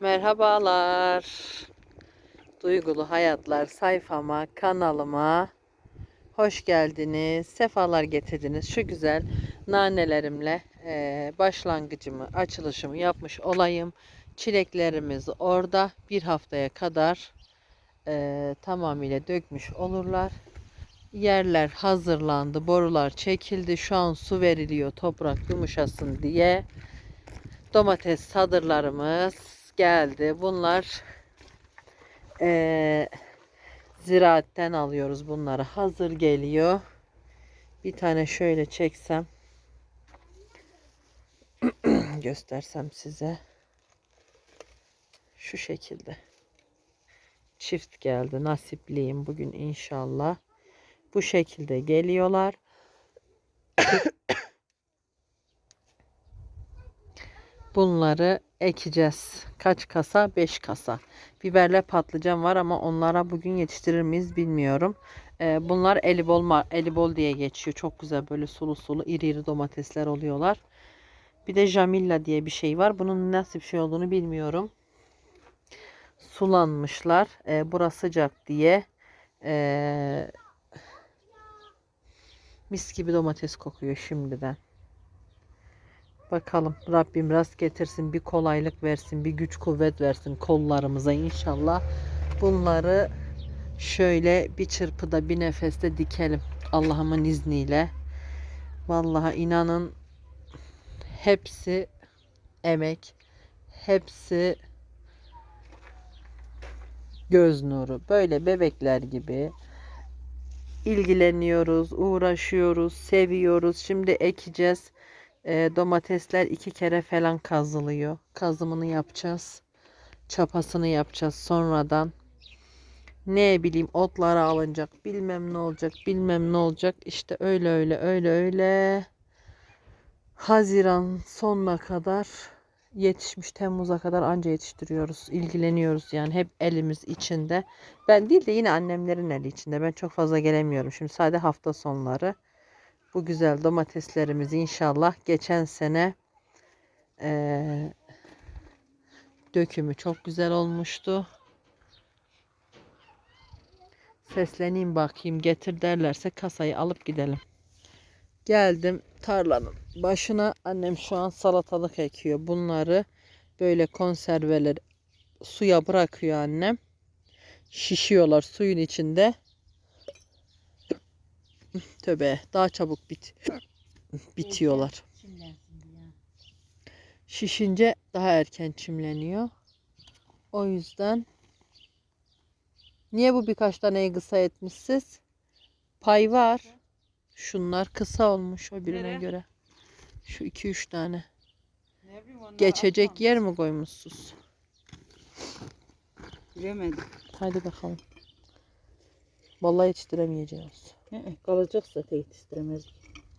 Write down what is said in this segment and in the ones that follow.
Merhabalar. Duygulu Hayatlar sayfama, kanalıma hoş geldiniz. Sefalar getirdiniz. Şu güzel nanelerimle eee, başlangıcımı, açılışımı yapmış olayım. Çileklerimiz orada bir haftaya kadar eee, tamamıyla dökmüş olurlar. Yerler hazırlandı, borular çekildi. Şu an su veriliyor toprak yumuşasın diye. Domates sadırlarımız geldi. Bunlar eee ziraatten alıyoruz bunları. Hazır geliyor. Bir tane şöyle çeksem göstersem size. Şu şekilde. Çift geldi. Nasipliyim bugün inşallah. Bu şekilde geliyorlar. Bunları ekeceğiz. Kaç kasa? 5 kasa. Biberle patlıcan var ama onlara bugün yetiştirir miyiz bilmiyorum. Ee, bunlar elibol, elibol diye geçiyor. Çok güzel böyle sulu sulu iri iri domatesler oluyorlar. Bir de jamilla diye bir şey var. Bunun nasıl bir şey olduğunu bilmiyorum. Sulanmışlar. Ee, burası sıcak diye. Ee, mis gibi domates kokuyor şimdiden. Bakalım Rabbim rast getirsin, bir kolaylık versin, bir güç kuvvet versin kollarımıza inşallah. Bunları şöyle bir çırpıda bir nefeste dikelim Allah'ımın izniyle. Vallahi inanın hepsi emek, hepsi göz nuru. Böyle bebekler gibi ilgileniyoruz, uğraşıyoruz, seviyoruz. Şimdi ekeceğiz. E, domatesler iki kere falan kazılıyor. Kazımını yapacağız. Çapasını yapacağız sonradan. Ne bileyim otlara alınacak. Bilmem ne olacak. Bilmem ne olacak. İşte öyle öyle öyle öyle. Haziran sonuna kadar yetişmiş Temmuz'a kadar anca yetiştiriyoruz. ilgileniyoruz yani hep elimiz içinde. Ben değil de yine annemlerin eli içinde. Ben çok fazla gelemiyorum. Şimdi sadece hafta sonları bu güzel domateslerimizi inşallah geçen sene eee, dökümü çok güzel olmuştu. Sesleneyim bakayım getir derlerse kasayı alıp gidelim. Geldim tarlanın başına. Annem şu an salatalık ekiyor. Bunları böyle konserveler suya bırakıyor annem. Şişiyorlar suyun içinde. Tövbe daha çabuk bit bitiyorlar. Şişince daha erken çimleniyor. O yüzden niye bu birkaç taneyi kısa etmişsiz? Pay var. Şunlar kısa olmuş o birine göre. Şu iki üç tane. Bileyim Geçecek atmamış. yer mi koymuşsunuz? Bilemedim. Haydi bakalım. Vallahi yetiştiremeyeceğiz. Hı hı, Kalacak zaten yetiştiremez.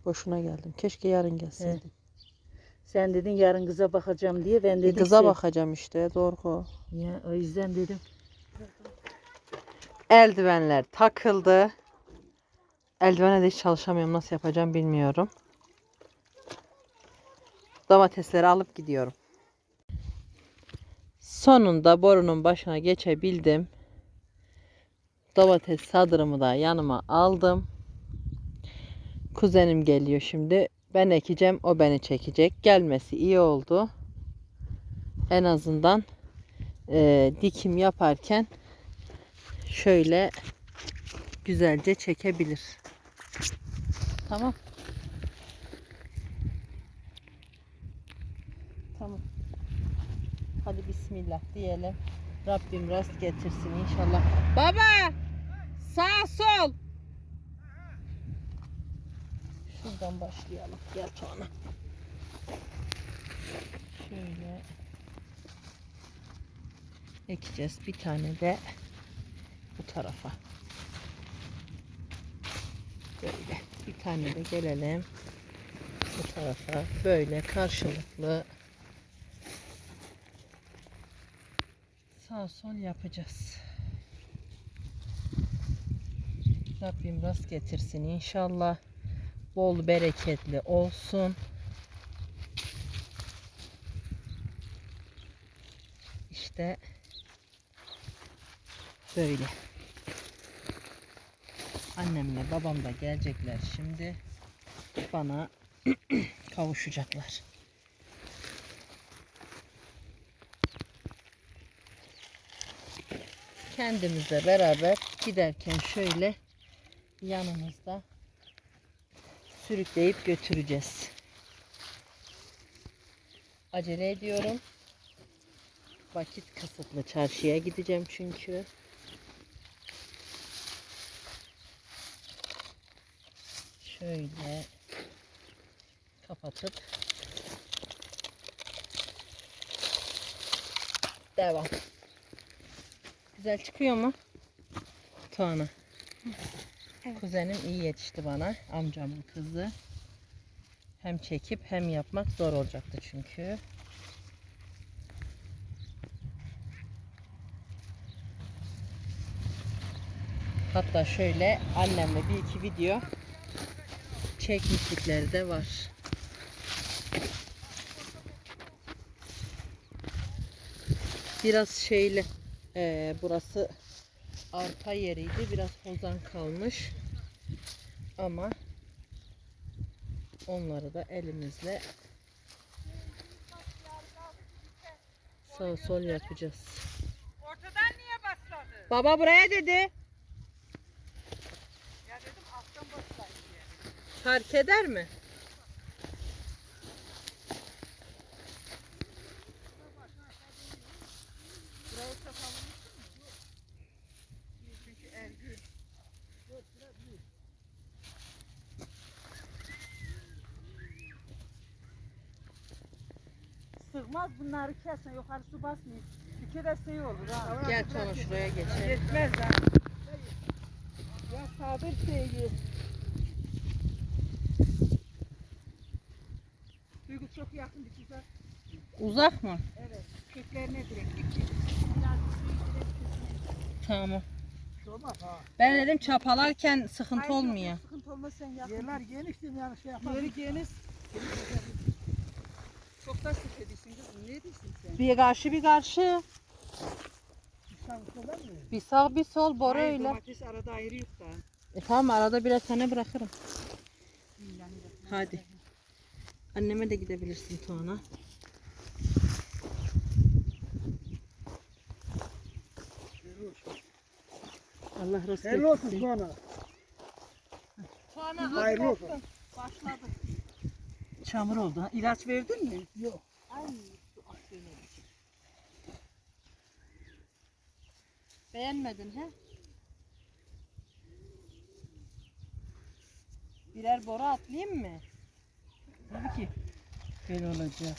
Boşuna geldim. Keşke yarın gelseydim. Sen dedin yarın kıza bakacağım diye ben Bir dedim kıza sen- bakacağım işte. Doğru. Ya o yüzden dedim. Eldivenler takıldı. Eldivene de hiç çalışamıyorum. Nasıl yapacağım bilmiyorum. Domatesleri alıp gidiyorum. Sonunda borunun başına geçebildim. Domates sadırımı da yanıma aldım. Kuzenim geliyor şimdi. Ben ekeceğim, o beni çekecek. Gelmesi iyi oldu. En azından eee, dikim yaparken şöyle güzelce çekebilir. Tamam. Tamam. Hadi bismillah diyelim. Rabbim rast getirsin inşallah. Baba! Sağ sol. Şuradan başlayalım. Gel Tuana. Şöyle ekeceğiz. Bir tane de bu tarafa. Böyle bir tane de gelelim bu tarafa. Böyle karşılıklı sağ sol yapacağız. Rabbim rast getirsin inşallah. Bol bereketli olsun. İşte böyle. Annemle babam da gelecekler şimdi. Bana kavuşacaklar. Kendimizle beraber giderken şöyle yanımızda sürükleyip götüreceğiz. Acele ediyorum. Vakit kısıtlı. Çarşıya gideceğim çünkü. Şöyle kapatıp devam. Güzel çıkıyor mu? Tuana. Kuzenim iyi yetişti bana. Amcamın kızı. Hem çekip hem yapmak zor olacaktı çünkü. Hatta şöyle annemle bir iki video çekmişlikleri de var. Biraz şeyli eee, burası arpa yeriydi. Biraz hozan kalmış. Ama onları da elimizle sağ sol yapacağız. Ortadan niye başladı? Baba buraya dedi. Ya dedim alttan başlayın diye. Fark eder mi? Sığmaz bunları kesme yukarı su basmıyor. Bir kere şey olur ha. Gel Tona şuraya geçelim. Yetmez ha. Ya sabır şeyi. Duygu çok yakın bir uzak. Uzak mı? Evet. Köklerine direkt gitti. Tamam. Ben dedim çapalarken sıkıntı Hayır, olmuyor. Sıkıntı olmaz sen yakın. Yerler geniş değil yani şey yapamaz. Yeri geniş. Sen? Bir karşı bir karşı. Mı? Bir sağ bir sol boru Hayır, öyle. Domates arada ayrı yok da. E tamam arada birer tane bırakırım. Hadi. Anneme de gidebilirsin Tuana. Allah razı Hayırlı olsun olsun. sonra. Sonra Hayırlı olsun. Başladı. Çamur oldu. ha. İlaç verdin mi? Yok. Ay su akıyor ne biçim. Beğenmedin he? Birer boru atlayayım mı? Tabii ki. Böyle olacak.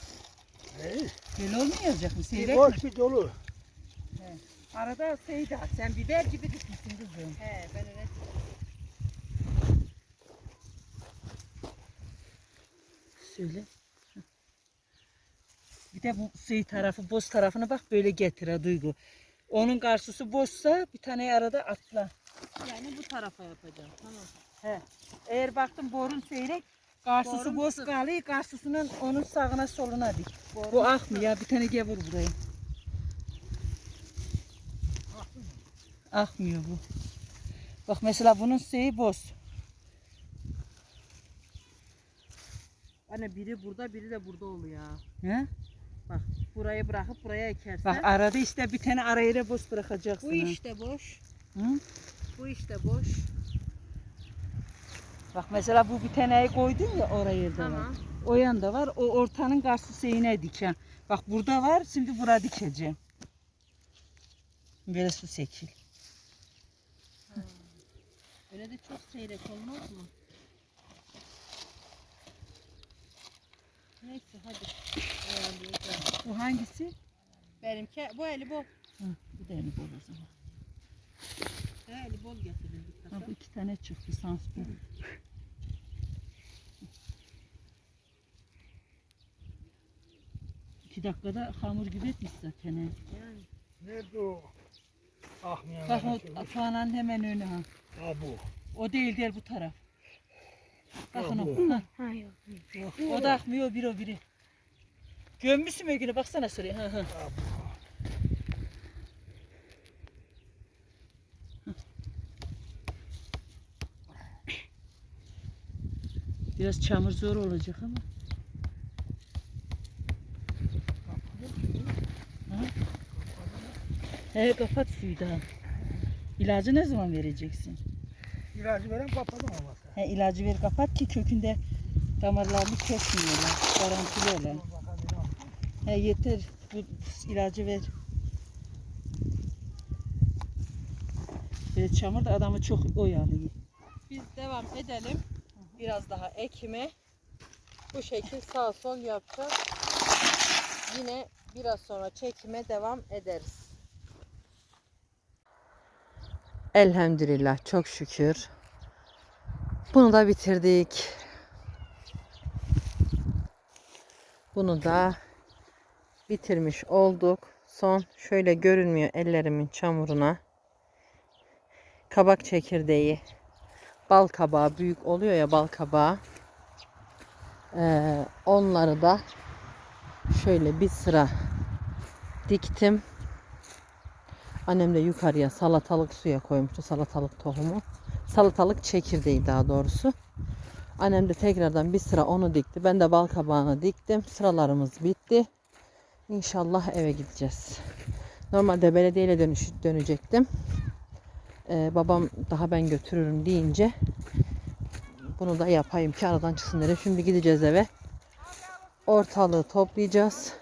Hey, Böyle olmayacak mı? bir Seyrek mi? boş bir dolu. Arada Seyda sen biber gibi dikmişsin kızım. He ben öyle Söyle. Bir de bu şey tarafı, boz tarafını bak böyle getir ha Duygu. Onun karşısı boşsa bir tane arada atla. Yani bu tarafa yapacağım. Tamam. He. Eğer baktın borun seyrek, karşısı Borun boş sık. kalıyor, karşısının onun sağına soluna dik. Bu akmıyor ya, bir tane gevur buraya. Akmıyor bu. Bak mesela bunun şeyi boş. Anne biri burada biri de burada oluyor. He? Bak burayı bırakıp buraya ekersen. Bak arada işte bir tane araya boş bırakacaksın. bu ha. işte boş. Hı? Bu işte boş. Bak mesela bu bir taneyi koydun ya oraya da var. Tamam. O yanda var. O ortanın karşı şeyine diken. Bak burada var. Şimdi bura dikeceğim. Böyle su sekil. Öyle de çok seyrek olmaz mı? Neyse hadi. Bu hangisi? Benimki bu eli bol. Hı, bu da yeni bol o zaman. He, eli bol getirildik. Ha, bu iki tane çıktı sans bu. İki dakikada hamur gibi etmiş zaten. he. Yani. Nerede o? Ahmayan Bak o hemen önü ha. Ha bu. O değil değil bu taraf. Bakın Ha, o. bu. ha. O da akmıyor bir o biri. Gömmüşsün öyküne baksana şuraya. Hı hı. Biraz çamur zor olacak ama. Ha? He kapat suyu daha. İlacı ne zaman vereceksin? İlacı veren kapadım olmasa. He ilacı ver kapat ki kökünde damarlarını kesmiyorlar. Garantili olan. He yeter. Bu ilacı ver. Böyle çamur da adamı çok oyalıyor. Biz devam edelim. Biraz daha ekime. Bu şekil sağ sol yapacağız. Yine biraz sonra çekime devam ederiz. Elhamdülillah çok şükür. Bunu da bitirdik. Bunu da bitirmiş olduk. Son şöyle görünmüyor ellerimin çamuruna. Kabak çekirdeği bal kabağı büyük oluyor ya bal kabağı. Ee, onları da şöyle bir sıra diktim. Annem de yukarıya salatalık suya koymuştu salatalık tohumu. Salatalık çekirdeği daha doğrusu. Annem de tekrardan bir sıra onu dikti. Ben de bal kabağını diktim. Sıralarımız bitti. İnşallah eve gideceğiz. Normalde belediyeyle dönüş, dönecektim. Ee, babam daha ben götürürüm deyince bunu da yapayım ki aradan çıksın dedim. Şimdi gideceğiz eve. Ortalığı toplayacağız.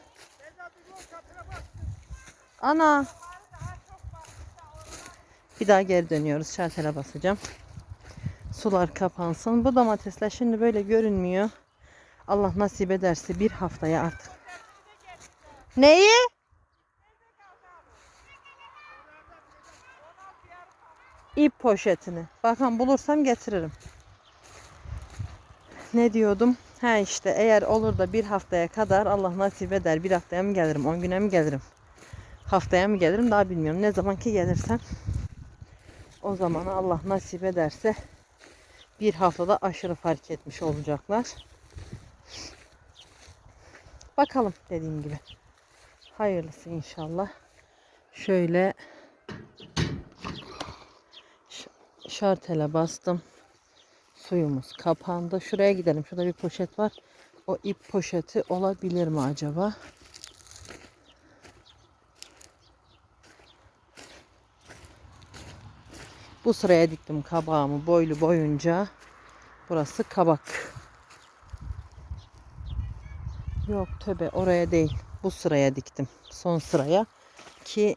Ana. Bir daha geri dönüyoruz. Şartele basacağım. Sular kapansın. Bu domatesler şimdi böyle görünmüyor. Allah nasip ederse bir haftaya artık. Neyi? İp poşetini. Bakın bulursam getiririm. Ne diyordum? Ha işte eğer olur da bir haftaya kadar Allah nasip eder. Bir haftaya mı gelirim? 10 güne mi gelirim? Haftaya mı gelirim? Daha bilmiyorum. Ne zaman ki gelirsem o zaman Allah nasip ederse bir haftada aşırı fark etmiş olacaklar. Bakalım dediğim gibi. Hayırlısı inşallah. Şöyle şartele bastım. Suyumuz kapandı. Şuraya gidelim. Şurada bir poşet var. O ip poşeti olabilir mi acaba? Bu sıraya diktim kabağımı boylu boyunca. Burası kabak. Yok töbe oraya değil. Bu sıraya diktim. Son sıraya ki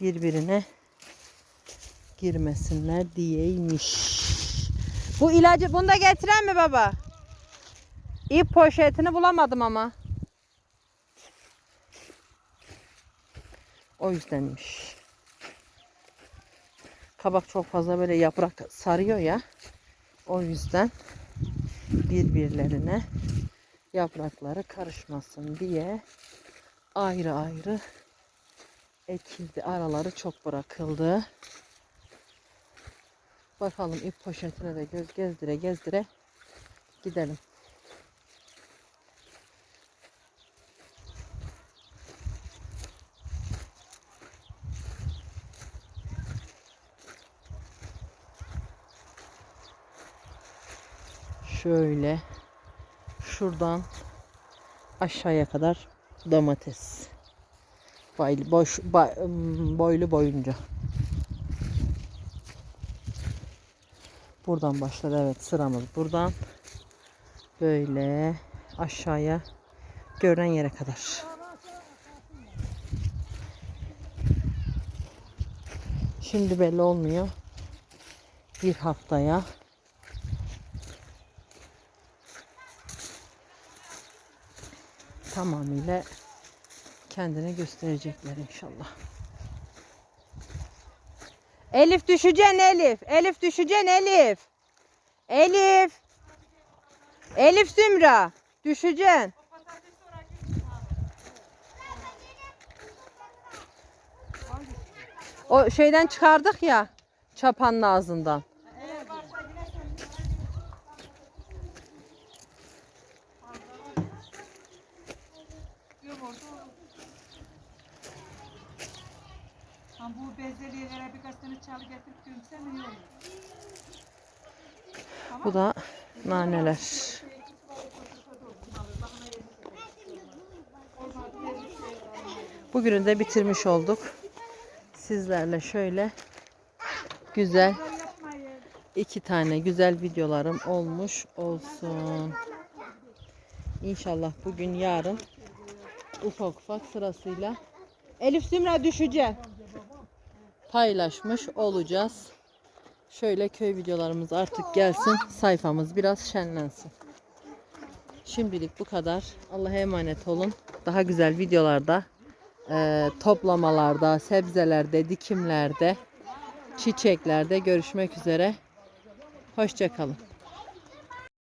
birbirine girmesinler diyeymiş. Bu ilacı bunu da getiren mi baba? İp poşetini bulamadım ama. O yüzdenmiş. Kabak çok fazla böyle yaprak sarıyor ya. O yüzden birbirlerine yaprakları karışmasın diye ayrı ayrı ekildi. Araları çok bırakıldı. Bakalım ip poşetine de göz gezdire gezdire gidelim. Şöyle şuradan aşağıya kadar domates. Boylu, boş, ım, boylu boyunca. Buradan başladı evet sıramız buradan. Böyle aşağıya görünen yere kadar. Şimdi belli olmuyor. Bir haftaya tamamıyla kendini gösterecekler inşallah. Elif düşeceksin Elif. Elif düşeceksin Elif. Elif. Elif Zümra. Düşeceksin. O şeyden çıkardık ya. Çapanın ağzından. Bezelyelere birkaç tane çalı getirip gömsem iyi olur. Bu da Naneler. Bugünü de bitirmiş olduk. Sizlerle şöyle güzel iki tane güzel videolarım olmuş olsun. İnşallah bugün yarın ufak ufak sırasıyla Elif Zümra düşeceğim. Paylaşmış olacağız. Şöyle köy videolarımız artık gelsin. Sayfamız biraz şenlensin. Şimdilik bu kadar. Allah'a emanet olun. Daha güzel videolarda, eee, toplamalarda, sebzelerde, dikimlerde, çiçeklerde görüşmek üzere. Hoşçakalın.